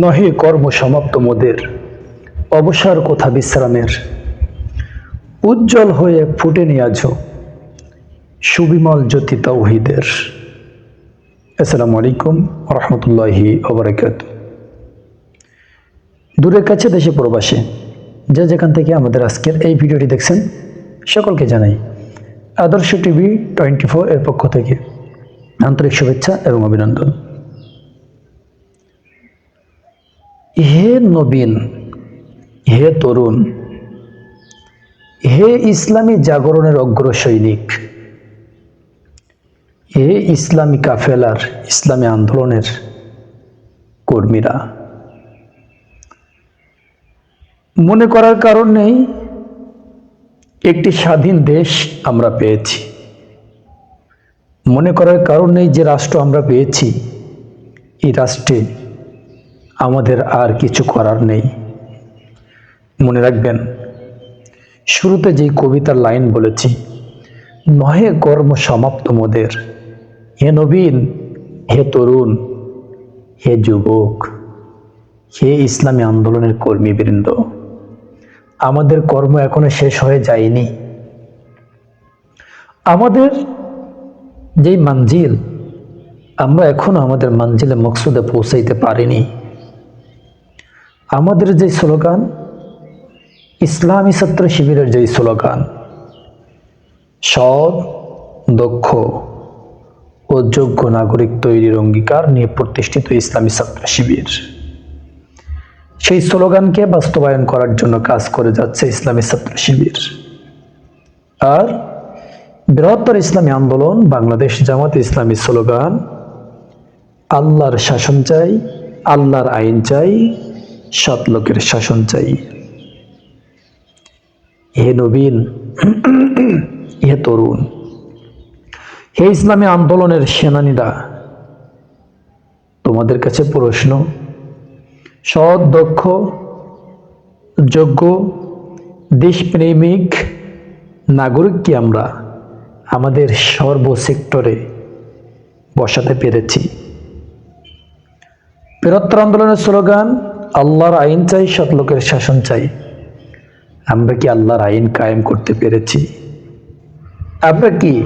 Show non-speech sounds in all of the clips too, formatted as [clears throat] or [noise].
নহে কর্ম সমাপ্ত মোদের, অবসর কোথা বিশ্রামের। উজ্জ্বল হয়ে ফুটে নিয়াজ, সুবিমল জ্যোতি তৌহিদের আসসালামু আলাইকুম রহমতুল্লাহি ওবরাকাত দূরের কাছে দেশে প্রবাসে, যে যেখান থেকে আমাদের আজকের এই ভিডিওটি দেখছেন, সকলকে জানাই আদর্শ টিভি টোয়েন্টি ফোর এর পক্ষ থেকে আন্তরিক শুভেচ্ছা এবং অভিনন্দন। হে নবীন, হে তরুণ, হে ইসলামী জাগরণের অগ্র সৈনিক, হে ইসলামী কাফেলার ইসলামী আন্দোলনের কর্মীরা। মনে করার কারণ নেই, একটি স্বাধীন দেশ আমরা পেয়েছি। মনে করার কারণ নেই যে রাষ্ট্র আমরা পেয়েছি, এই রাষ্ট্রে আমাদের আর কিছু করার নেই। মনে রাখবেন, শুরুতে যেই কবিতার লাইন বলেছি, নহে কর্ম সমাপ্ত মোদের, হে নবীন, হে তরুণ, হে যুবক, হে ইসলামী আন্দোলনের কর্মীবৃন্দ, আমাদের কর্ম এখনও শেষ হয়ে যায়নি। আমাদের যেই মানজিল, আমরা এখনও আমাদের মানজিলে মকসুদে পৌঁছাইতে পারিনি। আমাদের যে স্লোগান, ইসলামী ছাত্র শিবিরের যেই স্লোগান, সৎ, দক্ষ ও যোগ্য নাগরিক তৈরির অঙ্গীকার নিয়ে প্রতিষ্ঠিত ইসলামী ছাত্র শিবির। সেই স্লোগানকে বাস্তবায়ন করার জন্য কাজ করে যাচ্ছে ইসলামী ছাত্র শিবির। আর বৃহত্তর ইসলামী আন্দোলন, বাংলাদেশ জামাত ইসলামী স্লোগান, আল্লাহর শাসন চাই, আল্লাহর আইন চাই সৎ লোকের শাসন চাই। হে নবীন, [clears throat] হে তরুণ, হে ইসলামী আন্দোলনের সেনানীরা, তোমাদের কাছে প্রশ্ন, সৎ, দক্ষ, যোগ্য, দেশপ্রেমিক নাগরিককে আমরা? আমাদের সর্ব সেক্টরে বসাতে পেরেছি। বৃহত্তর আন্দোলনের স্লোগান আল্লাহর আইন চাই, সৎ লোকের শাসন চাই। আমরা কি আল্লাহর আইন কায়েম করতে পেরেছি? আমরা কি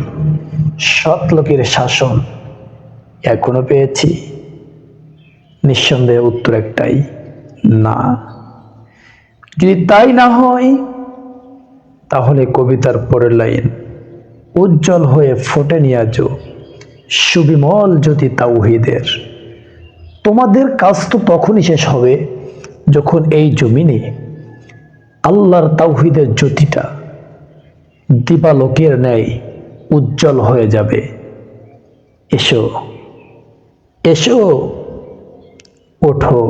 সৎ লোকের শাসন এখনও পেয়েছি? নিঃসন্দেহে উত্তর একটাই, না। যদি তাই না হয়, তাহলে কবিতার পরের লাইন, উজ্জ্বল হয়ে ফোটে নিয়াজ সুবিমল জ্যোতি তাওহিদের। তোমাদের কাজ তো তখনই শেষ হবে যখন এই জমিনে আল্লাহর তাওহিদের জ্যোতিটা দীপালোকের ন্যায় উজ্জ্বল হয়ে যাবে, এসো এসো, ওঠো,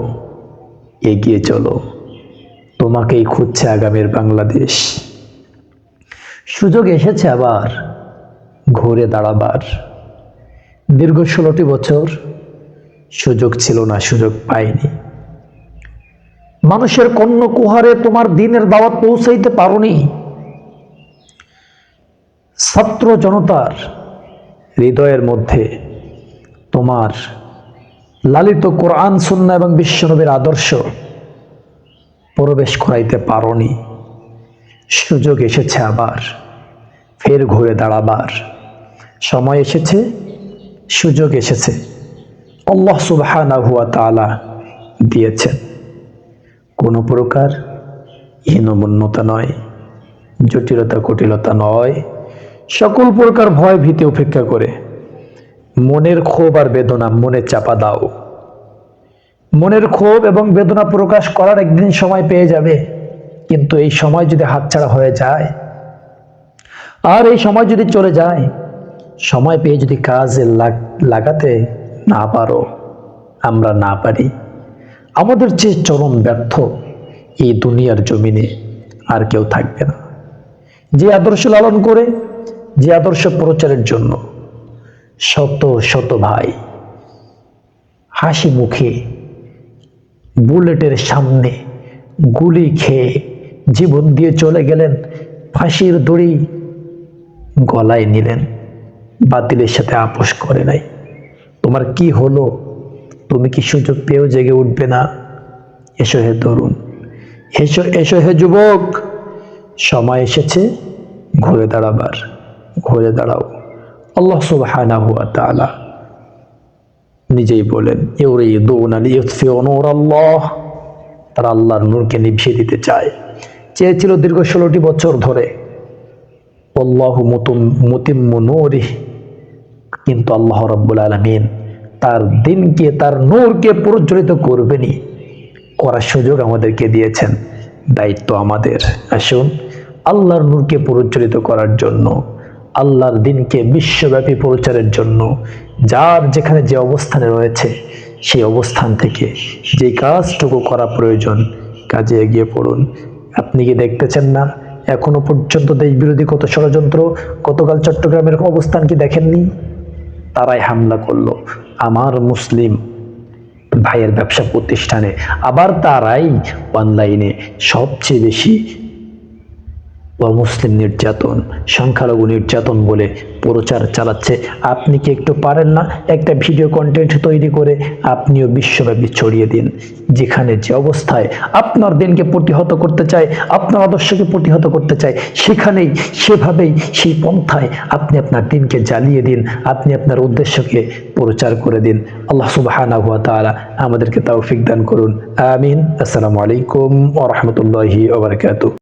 এগিয়ে চলো। তোমাকেই খুঁজছে আগামীর বাংলাদেশ। সুযোগ এসেছে আবার ঘুরে দাঁড়াবার। দীর্ঘ ষোলোটি বছর সুযোগ ছিল না, সুযোগ পাইনি। মানুষের কন্য কুহারে তোমার দিনের দাওয়াত পৌঁছাইতে পারোনি। ছাত্র জনতার হৃদয়ের মধ্যে তোমার লালিত কোরআন সুন্না এবং বিশ্বনবীর আদর্শ প্রবেশ করাইতে পারোনি। সুযোগ এসেছে আবার, ফের ঘুরে দাঁড়াবার। সময় এসেছে, সুযোগ এসেছে। হুয়া তাআলা দিয়েছেন। কোনো প্রকার হীনমন্যতা নয়, জটিলতা, কটিলতা নয়। সকল প্রকার ভয় ভীতি উপেক্ষা করে। মনের ক্ষোভ আর বেদনা মনে চাপা দাও। মনের ক্ষোভ এবং বেদনা প্রকাশ করার একদিন সময় পেয়ে যাবে। কিন্তু এই সময় যদি হাতছাড়া হয়ে যায়, আর এই সময় যদি চলে যায়, সময় পেয়ে যদি কাজে লাগাতে না পারো, আমরা না পারি। আমাদের যে চরম ব্যর্থ, এই দুনিয়ার জমিনে আর কেউ থাকবে না। যে আদর্শ লালন করে, যে আদর্শ প্রচারের জন্য শত শত ভাই হাসি মুখে বুলেটের সামনে গুলি খেয়ে জীবন দিয়ে চলে গেলেন, ফাঁসির দড়ি গলায় নিলেন, বাতিলের সাথে আপোষ করে নাই। তোমার কি হলো? তুমি কি সুযোগ পেয়েও জেগে উঠবে না? এসো হে তরুণ। এসো এসো হে যুবক। সময় এসেছে, ঘুরে দাঁড়াবার। ঘুরে দাঁড়াও। আল্লাহ সুবহানাহু ওয়া তাআলা নিজেই বলেন, ইউরিদুনা লিইউতফিউ নূরাল্লাহ। তারা আল্লাহর নূরকে নিভিয়ে দিতে চায়। চেয়েছিল দীর্ঘ ষোলোটি বছর ধরে। আল্লাহ মুতুম, মুতিম্মু নূরিহি। কিন্তু আল্লাহ রাব্বুল আলামিন তার দিনকে, তার নূরকে প্রজ্বলিত করবেনই। করার সুযোগ আমাদেরকে দিয়েছেন। দায়িত্ব আমাদের। আসুন, আল্লাহর নূরকে প্রজ্বলিত করার জন্য, আল্লাহর দিনকে বিশ্বব্যাপী প্রচারের জন্য, যার যেখানে যে অবস্থানে রয়েছে, সেই অবস্থান থেকে যে কাজটুকু করা প্রয়োজন, কাজে এগিয়ে পড়ুন। আপনি কি দেখতেছেন না? এখনও পর্যন্ত দেশ বিরোধী কত ষড়যন্ত্র, গতকাল চট্টগ্রামের অবস্থান কি দেখেননি? তারাই হামলা করল। আমার মুসলিম ভাইয়ের ব্যবসা প্রতিষ্ঠানে আবার তারাই অনলাইনে সবচেয়ে বেশি মুসলিম নির্যাতন, সংখ্যালঘু নির্যাতন বলে প্রচার চালাচ্ছে। আপনি কি একটু পারেন না একটা ভিডিও কন্টেন্ট তৈরি করে আপনিও বিশ্বব্যাপী ছড়িয়ে দিন। যেখানে যে অবস্থায় আপনার দিনকে প্রতিহত করতে চায়, আপনার আদর্শকে প্রতিহত করতে চায়, সেখানেই, সেভাবেই সেই পন্থায় আপনি আপনার দিনকে জ্বালিয়ে দিন, আপনি আপনার উদ্দেশ্যকে প্রচার করে দিন। আল্লাহ সুবহানাহু ওয়া তাআলা আমাদেরকে তৌফিক দান করুন। আমিন। আসসালামু আলাইকুম ওয়া রাহমাতুল্লাহি ওয়া বারাকাতুহু।